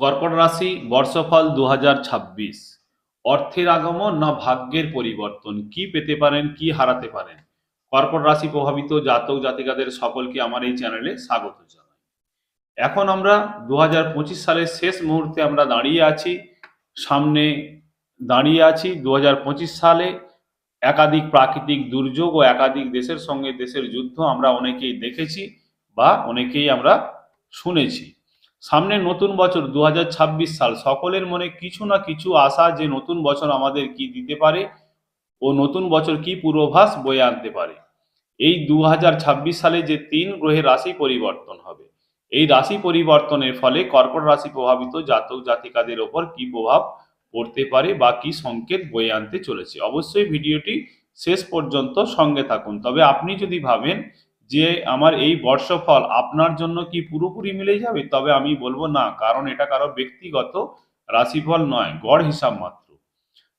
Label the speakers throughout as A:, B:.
A: কর্কট রাশি বর্ষফল দু হাজার ছাব্বিশ। অর্থের আগমন না ভাগ্যের পরিবর্তন? কি পেতে পারেন? কি হারাতে পারেন? কর্কট রাশি প্রভাবিত জাতক জাতিকাদের সকলকে আমার এই চ্যানেলে স্বাগত জানাই। এখন আমরা দু হাজার পঁচিশ সালের শেষ মুহূর্তে আমরা দাঁড়িয়ে আছি, সামনে দাঁড়িয়ে আছি দু হাজার পঁচিশ সালে। একাধিক প্রাকৃতিক দুর্যোগ ও একাধিক দেশের সঙ্গে দেশের যুদ্ধ আমরা অনেকেই দেখেছি বা অনেকেই আমরা শুনেছি। সামনে নতুন বছর দু হাজার ছাব্বিশ সাল। সকলের মনে কিছু না কিছু আশা যে নতুন বছর আমাদের কি দিতে পারে ও নতুন বছর কি পূর্বাভাস বয়ে আনতে পারে। এই দু হাজার ছাব্বিশ সালে যে তিন গ্রহে রাশি পরিবর্তন হবে, এই রাশি পরিবর্তনের ফলে কর্কট রাশি প্রভাবিত জাতক জাতিকাদের ওপর কি প্রভাব পড়তে পারে বা কি সংকেত বয়ে আনতে চলেছে। অবশ্যই ভিডিওটি শেষ পর্যন্ত সঙ্গে থাকুন। তবে আপনি যদি ভাবেন যে আমার এই বর্ষফল আপনার জন্য কি পুরোপুরি মিলে যাবে? তবে আমি বলব না, কারণ এটা কারও ব্যক্তিগত রাশিফল নয়, গড় হিসাব মাত্র।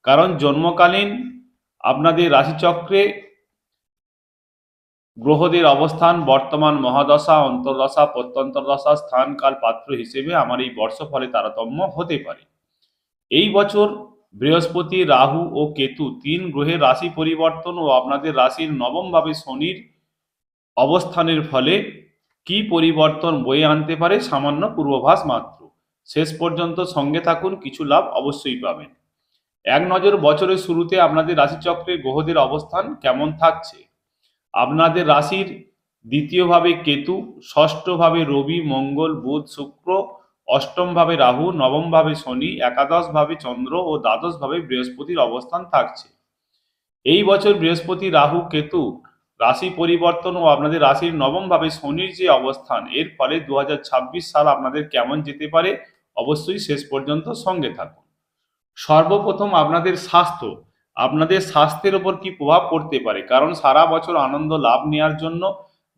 A: কারণ জন্মকালীন আপনাদের রাশিচক্রে গ্রহদের অবস্থান, বর্তমান মহাদশা, অন্তর্দশা প্রত্যন্তর্দশা স্থান কাল পাত্র হিসেবে আমার এই বর্ষফলে তারতম্য হতে পারে। এই বছর বৃহস্পতি, রাহু ও কেতু তিন গ্রহের রাশি পরিবর্তন ও আপনাদের রাশির নবমভাবে শনির অবস্থানের ফলে কি পরিবর্তন বয়ে আনতে পারে সামান্য পূর্বাভাস মাত্র। শেষ পর্যন্ত সঙ্গে থাকুন, কিছু লাভ অবশ্যই পাবেন। এক নজর বছরের শুরুতে আপনাদের রাশিচক্রে গ্রহদের অবস্থান কেমন থাকছে? আপনাদের রাশির দ্বিতীয়ভাবে কেতু, ষষ্ঠভাবে রবি, মঙ্গল, বুধ, শুক্র, অষ্টমভাবে রাহু, নবমভাবে শনি, একাদশভাবে চন্দ্র ও দ্বাদশভাবে বৃহস্পতির অবস্থান থাকছে। এই বছর বৃহস্পতি, রাহু, কেতু রাশি পরিবর্তন ও আপনাদের রাশির নবম ভাবে শনির যে অবস্থান, এর ফলে দু হাজার ছাব্বিশ সাল আপনাদের কেমন যেতে পারে? অবশ্যই শেষ পর্যন্ত সঙ্গে থাকুন। সর্বপ্রথম আপনাদের স্বাস্থ্য। আপনাদের স্বাস্থ্যের ওপর কি প্রভাব পড়তে পারে? কারণ সারা বছর আনন্দ লাভ নেওয়ার জন্য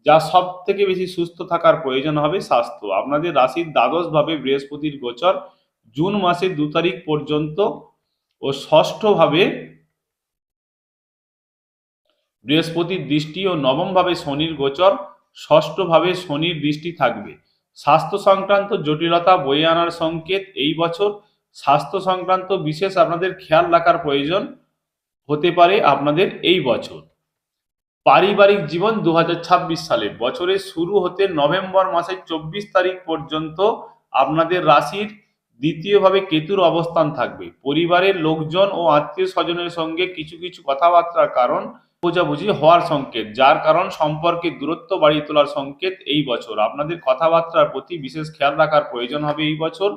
A: যা সব থেকে বেশি সুস্থ থাকার প্রয়োজন হবে স্বাস্থ্য। আপনাদের রাশির দ্বাদশ ভাবে বৃহস্পতির গোচর জুন মাসের দু তারিখ পর্যন্ত ও ষষ্ঠভাবে বৃহস্পতির দৃষ্টি ও নবমভাবে শনির গোচর, ষষ্ঠভাবে শনির দৃষ্টি থাকবে। স্বাস্থ্য সংক্রান্ত জটিলতা বয়ে আনার সংকেত এই বছর। স্বাস্থ্য সংক্রান্ত বিশেষ আপনাদের খেয়াল রাখার প্রয়োজন হতে পারে আপনাদের এই বছর। পারিবারিক জীবন দু হাজার ছাব্বিশ সালে বছরের শুরু হতে নভেম্বর মাসের চব্বিশ তারিখ পর্যন্ত আপনাদের রাশির দ্বিতীয়ভাবে কেতুর অবস্থান থাকবে। পরিবারের লোকজন ও আত্মীয় স্বজনের সঙ্গে কিছু কিছু কথাবার্তার কারণ বোঝাবুঝি হওয়ার সংকেত, যার কারণ সম্পর্কে দূরত্ব বাড়িয়ে তোলার সংকেত এই বছর। আপনাদের কথাবার্তার প্রতি বিশেষ খেয়াল রাখার প্রয়োজন হবে এই বছর।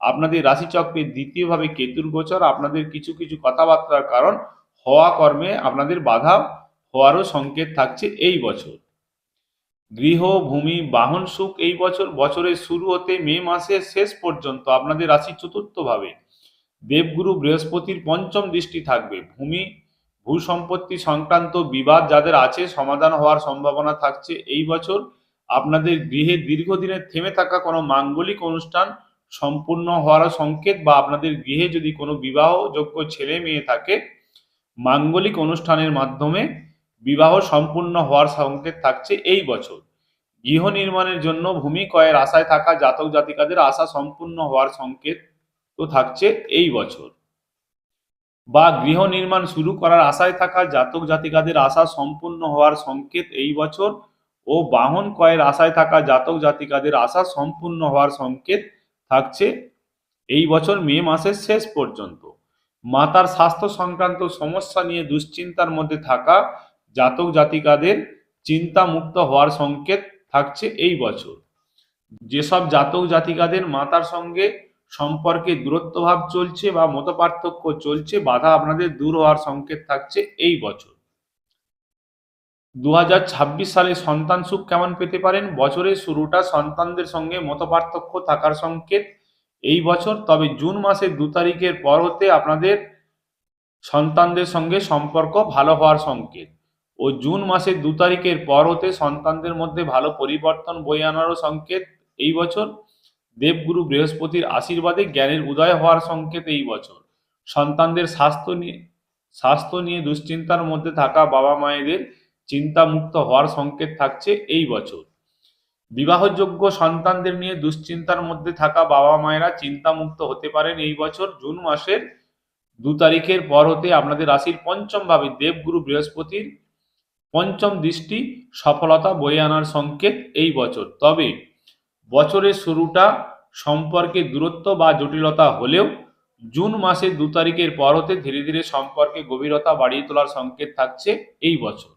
A: আপনাদের রাশিচক্রের দ্বিতীয়ভাবে কেতুর গোচর, আপনাদের কিছু কিছু কথাবার্তার কারণ হওয়া কর্মে আপনাদের বাধা হওয়ারও সংকেত থাকছে এই বছর। গৃহ, ভূমি, বাহন সুখ এই বছর, বছরের শুরু হতে মে মাসের শেষ পর্যন্ত আপনাদের রাশি চতুর্থভাবে। দেবগুরু বৃহস্পতির পঞ্চম দৃষ্টি থাকবে। ভূমি ভূ সম্পত্তি সংক্রান্ত বিবাদ যাদের আছে, সমাধান হওয়ার সম্ভাবনা থাকছে। এই বছর আপনাদের গৃহে দীর্ঘদিনের থেমে থাকা কোনো মাঙ্গলিক অনুষ্ঠান সম্পূর্ণ হওয়ার সংকেত বা আপনাদের গৃহে যদি কোনো বিবাহযোগ্য ছেলে মেয়ে থাকে, মাঙ্গলিক অনুষ্ঠানের মাধ্যমে বিবাহ সম্পূর্ণ হওয়ার সংকেত থাকছে এই বছর। গৃহ নির্মাণের জন্য ভূমি ক্রয়ের আশায় থাকা জাতক জাতিকাদের আশা সম্পূর্ণ হওয়ার সংকেত তো থাকছে এই বছর। বা গৃহ নির্মাণ শুরু করার আশায় থাকা জাতক জাতিকাদের আশা সম্পূর্ণ হওয়ার সংকেত এই বছর ও বাহন ক্রয়ের আশায় থাকা জাতক জাতিকাদের আশা সম্পূর্ণ হওয়ার সংকেত থাকছে এই বছর মে মাসের শেষ পর্যন্ত। মাতার স্বাস্থ্য সংক্রান্ত সমস্যা নিয়ে দুশ্চিন্তার মধ্যে থাকা জাতক জাতিকাদের চিন্তা মুক্ত হওয়ার সংকেত থাকছে এই বছর। যেসব জাতক জাতিকাদের মাতার সঙ্গে সম্পর্কে দূরত্বভাব চলছে বা মতপার্থক্য চলছে, বাধা আপনাদের দূর হওয়ার সংকেত থাকছে এই বছর। দু হাজার ছাব্বিশ সালে সন্তান সুখ কেমন পেতে পারেন? বছরের শুরুটা সন্তানদের সঙ্গে মতপার্থক্য থাকার সংকেত। এই বছর, তবে জুন মাসের দু তারিখের পর হতে আপনাদের সন্তানদের সঙ্গে সম্পর্ক ভালো হওয়ার সংকেত। ও জুন মাসের দু তারিখের পর হতে সন্তানদের মধ্যে ভালো পরিবর্তন বয়ে আনারও সংকেত এই বছর। দেবগুরু বৃহস্পতির আশীর্বাদে জ্ঞানের উদয় হওয়ার সংকেত এই বছর। সন্তানদের স্বাস্থ্য নিয়ে স্বাস্থ্য নিয়ে দুশ্চিন্তার মধ্যে থাকা বাবা মায়েদের চিন্তামুক্ত হওয়ার সংকেত থাকছে এই বছর। বিবাহযোগ্য সন্তানদের নিয়ে দুশ্চিন্তার মধ্যে থাকা বাবা মায়েরা চিন্তামুক্ত হতে পারেন এই বছর জুন মাসের দু তারিখের পর হতে আপনাদের রাশির পঞ্চম ভাবে দেবগুরু বৃহস্পতির পঞ্চম দৃষ্টি সফলতা বয়ে আনার সংকেত এই বছর। তবে বছরের শুরুটা সম্পর্কে দূরত্ব বা জটিলতা হলেও জুন মাসের দু তারিখের পর হতে ধীরে ধীরে সম্পর্কে গভীরতা বাড়িয়ে তোলার সংকেত থাকছে এই বছর।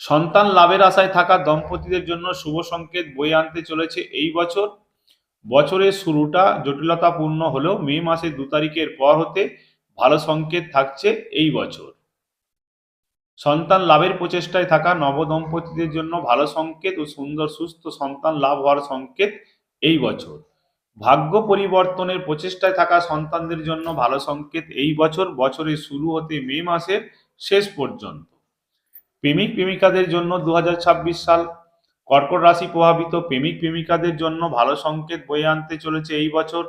A: সন্তান লাভের আশায় থাকা দম্পতিদের জন্য শুভ সংকেত বয়ে আনতে চলেছে এই বছর। বছরের শুরুটা জটিলতাপূর্ণ হলেও মে মাসের দু তারিখের পর হতে ভালো সংকেত থাকছে এই বছর। সন্তান লাভের প্রচেষ্টায় থাকা নবদম্পতিদের জন্য ভালো সংকেত ও সুন্দর সুস্থ সন্তান লাভ হওয়ার সংকেত এই বছর। ভাগ্য পরিবর্তনের প্রচেষ্টায় থাকা সন্তানদের জন্য ভালো সংকেত এই বছর। বছরের শুরু হতে মে মাসের শেষ পর্যন্ত। প্রেমিক প্রেমিকাদের জন্য দু হাজার ছাব্বিশ সাল কর্কট রাশি প্রভাবিত। প্রেমিক প্রেমিকাদের জন্য ভালো সংকেত বয়ে আনতে চলেছে এই বছর।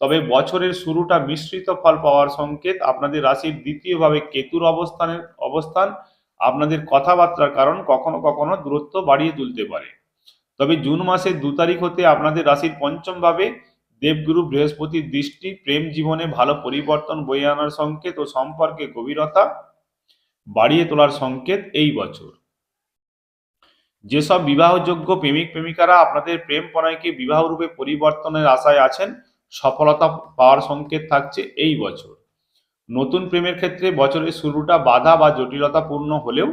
A: তবে বছরের শুরুটা মিশ্রিত ফল পাওয়ার সংকেত। আপনাদের রাশির দ্বিতীয়ভাবে কেতুর অবস্থানের অবস্থান। আপনাদের কথাবার্তার কারণ কখনো কখনো দূরত্ব বাড়িয়ে তুলতে পারে। তবে জুন মাসের দু তারিখ হতে আপনাদের রাশির পঞ্চম ভাবে দেবগুরু বৃহস্পতির দৃষ্টি, প্রেম জীবনে ভালো পরিবর্তন বয়ে আনার সংকেত ও সম্পর্কে গভীরতা বাড়িয়ে তোলার সংকেত এই বছর। যেসব বিবাহযোগ্য প্রেমিক প্রেমিকারা আপনাদের প্রেম প্রণয়কে বিবাহ রূপে পরিবর্তনের আশায় আছেন, সফলতা পাওয়ার সংকেত থাকছে এই বছর। নতুন প্রেমের ক্ষেত্রে বছরের শুরুটা বাধা বা জটিলতাপূর্ণ হলেও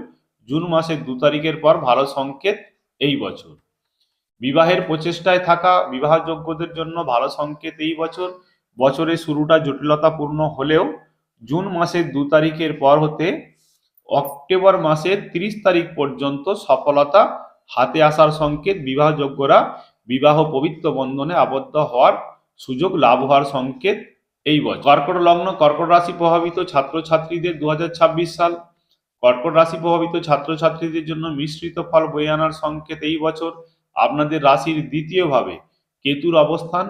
A: জুন মাসের দু তারিখের পর ভালো সংকেত এই বছর। বিবাহের প্রচেষ্টায় থাকা বিবাহযোগ্যদের জন্য ভালো সংকেত এই বছর। বছরের শুরুটা জটিলতাপূর্ণ হলেও জুন মাসের দু তারিখের পর হতে অক্টোবর মাসের তিরিশ তারিখ পর্যন্ত সফলতা হাতে আসার সংকেত বিবাহযোগ্যরা বিবাহ পবিত্র বন্ধনে আবদ্ধ হওয়ার সুযোগ লাভ হওয়ার সংকেত এই বছর কর্কট লগ্ন, কর্কট রাশি প্রভাবিত ছাত্রছাত্রীদের দু হাজার ছাব্বিশ সাল। কর্কট রাশি প্রভাবিত ছাত্রছাত্রীদের জন্য মিশ্রিত ফল বয়ে আনার সংকেত এই বছর। আপনাদের রাশির দ্বিতীয়ভাবে কেতুর অবস্থান।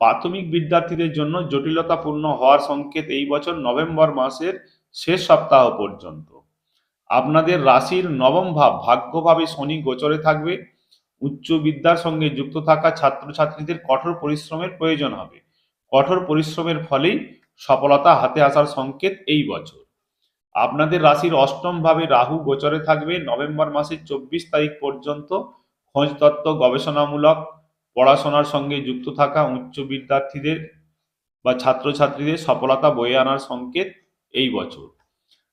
A: প্রাথমিক বিদ্যার্থীদের জন্য জটিলতাপূর্ণ হওয়ার সংকেত এই বছর নভেম্বর মাসের শেষ সপ্তাহ পর্যন্ত। আপনাদের রাশির নবম ভাব ভাগ্যভাবে শনি গোচরে থাকবে। উচ্চ বিদ্যার সঙ্গে যুক্ত থাকা ছাত্রছাত্রীদের কঠোর পরিশ্রমের প্রয়োজন হবে। কঠোর পরিশ্রমের ফলেই সফলতা হাতে আসার সংকেত এই বছর। আপনাদের রাশির অষ্টম ভাবে রাহু গোচরে থাকবে নভেম্বর মাসের চব্বিশ তারিখ পর্যন্ত। খোঁজ তত্ত্ব গবেষণামূলক, পড়াশোনার সঙ্গে যুক্ত থাকা উচ্চ বিদ্যার্থীদের বা ছাত্রছাত্রীদের সফলতা বয়ে আনার সংকেত এই বছর।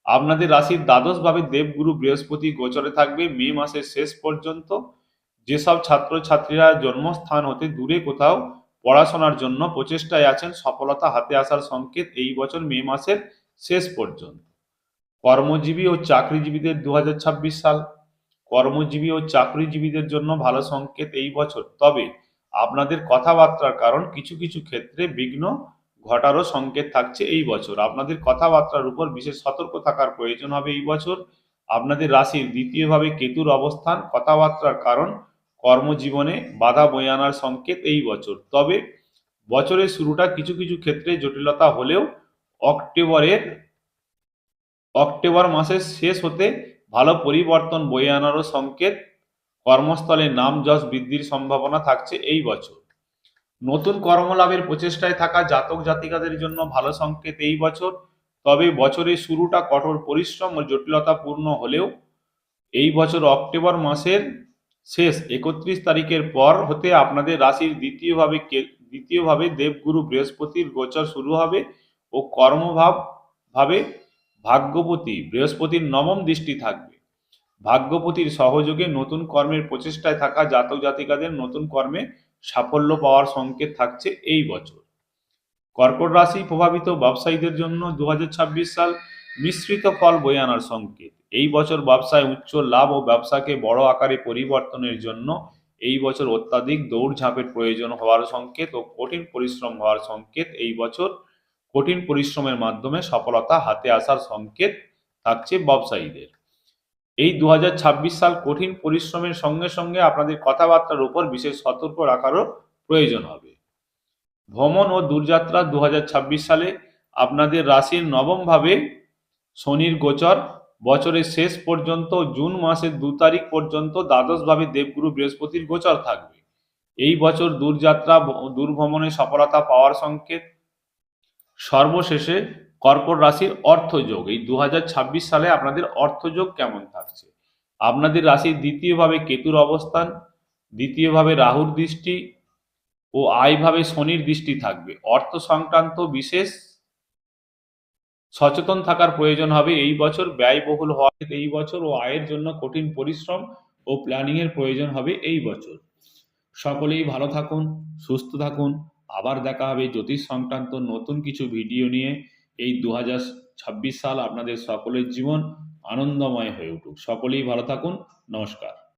A: আপনাদের রাশির দ্বাদশ ভাবে দেবগুরু বৃহস্পতি গোচরে থাকবে মে মাসের শেষ পর্যন্ত। যেসব ছাত্রছাত্রীরা জন্মস্থান হতে দূরে কোথাও পড়াশোনার জন্য প্রচেষ্টায় আছেন। সফলতা হাতে আসার সংকেত এই বছর মে মাসের শেষ পর্যন্ত। কর্মজীবী ও চাকরিজীবীদের দু হাজার ছাব্বিশ সাল। কর্মজীবী ও চাকরিজীবীদের জন্য ভালো সংকেত এই বছর। তবে আপনাদের কথাবার্তার কারণ কিছু কিছু ক্ষেত্রে বিঘ্ন ঘটারও সংকেত থাকছে এই বছর। আপনাদের কথাবার্তার উপর বিশেষ সতর্ক থাকার প্রয়োজন হবে এই বছর। আপনাদের রাশির দ্বিতীয়ভাবে কেতুর অবস্থান, কথাবার্তার কারণ কর্মজীবনে বাধা বয়ে আনার সংকেত এই বছর। তবে বছরের শুরুটা কিছু কিছু ক্ষেত্রে জটিলতা হলেও অক্টোবরের, অক্টোবর মাসের শেষ হতে ভালো পরিবর্তন বয়ে আনারও সংকেত। কর্মস্থলে নাম যশ বৃদ্ধির সম্ভাবনা থাকছে এই বছর। নতুন কর্মলাভের প্রচেষ্টায় থাকা জাতক জাতিকাদের জন্য ভালো সংকেত এই বছর। তবে বছরের শুরুটা কঠোর পরিশ্রম ও জটিলতাপূর্ণ হলেও এই বছর অক্টোবর মাসের শেষ, একত্রিশ তারিখের পর হতে আপনাদের রাশির দ্বিতীয়ভাবে দ্বিতীয়ভাবে দেবগুরু বৃহস্পতির গোচর শুরু হবে ও কর্মভাব, ভাবে ভাগ্যপতি বৃহস্পতির নবম দৃষ্টি থাকবে। ভাগ্যপতির সহযোগে নতুন কর্মের প্রচেষ্টায় থাকা জাতক জাতিকাদের নতুন কর্মে সাফল্য পাওয়ার সংকেত থাকছে এই বছর। কর্কট রাশি প্রভাবিত ব্যবসায়ীদের জন্য দু হাজার ছাব্বিশ সাল মিশ্রিত ফল বয়ে আনার সংকেত। এই বছর ব্যবসায় উচ্চ লাভ ও ব্যবসাকে বড় আকারে পরিবর্তনের জন্য এই বছর অত্যাধিক দৌড়ঝাঁপের প্রয়োজন হওয়ার সংকেত ও কঠিন পরিশ্রম হওয়ার সংকেত এই বছর কঠিন পরিশ্রমের মাধ্যমে সফলতা হাতে আসার সংকেত থাকছে ব্যবসায়ীদের। এই দু হাজার ছাব্বিশ সাল কঠিন পরিশ্রমের সঙ্গে সঙ্গে আপনাদের কথাবার্তার উপর বিশেষ সতর্ক রাখারও প্রয়োজন হবে। ভ্রমণ ও দূরযাত্রা দু হাজার ছাব্বিশ সালে আপনাদের রাশির নবম ভাবে শনির গোচর বছরের শেষ পর্যন্ত, জুন মাসের দু তারিখ পর্যন্ত দ্বাদশভাবে দেবগুরু বৃহস্পতির গোচর থাকবে। এই বছর দূরযাত্রা, দূরভ্রমণে সফলতা পাওয়ার সংকেত। সর্বশেষে কর্কট রাশির অর্থযোগ। এই দু হাজার ছাব্বিশ সালে আপনাদের অর্থযোগ কেমন থাকছে? আপনাদের রাশির দ্বিতীয়ভাবে কেতুর অবস্থান দ্বিতীয়ভাবে রাহুর দৃষ্টি ও আয়ভাবে শনির দৃষ্টি থাকবে। অর্থ সংক্রান্ত বিশেষ সচেতন থাকার প্রয়োজন হবে। এই বছর ব্যয়বহুল হওয়া এই বছর ও আয়ের জন্য কঠিন পরিশ্রম ও প্ল্যানিং এর প্রয়োজন হবে এই বছর। সকলেই ভালো থাকুন, সুস্থ থাকুন। আবার দেখা হবে জ্যোতিষ সংক্রান্ত নতুন কিছু ভিডিও নিয়ে। এই দু হাজার ছাব্বিশ সাল আপনাদের সকলের জীবন আনন্দময় হয়ে উঠুক। সকলেই ভালো থাকুন। নমস্কার।